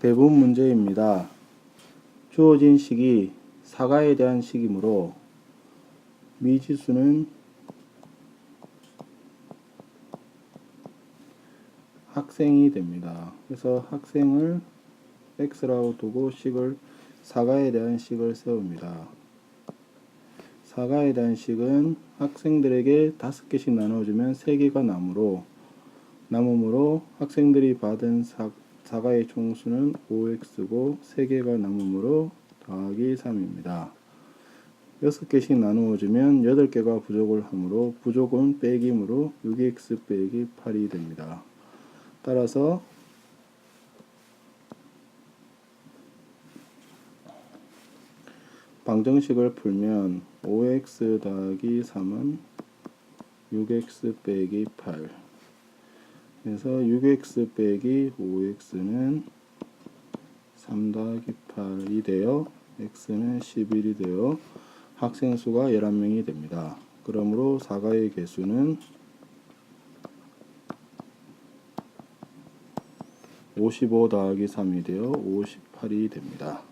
대부분 문제입니다. 주어진 식이 사과에 대한 식이므로 미지수는 학생이 됩니다. 그래서 학생을 x라고 두고 식을 사과에 대한 식을 세웁니다. 사과에 대한 식은 학생들에게 다섯 개씩 나눠주면 세 개가 남으로 남음으로 학생들이 받은 사, 사과의 총수는 5x고 세 개가 남음으로 더하기 3입니다. 여섯 개씩 나누어주면 여덟 개가 부족을 하므로 부족은 빼기므로 6x 빼기 8이 됩니다. 따라서 방정식을 풀면 5x 더하기 3은 6x 빼기 8 그래서 6x 빼기 5x는 3 더하기 8이 되어 x는 11이 되어 학생 수가 11명이 됩니다. 그러므로 사과의 개수는 55 더하기 3이 되어 58이 됩니다.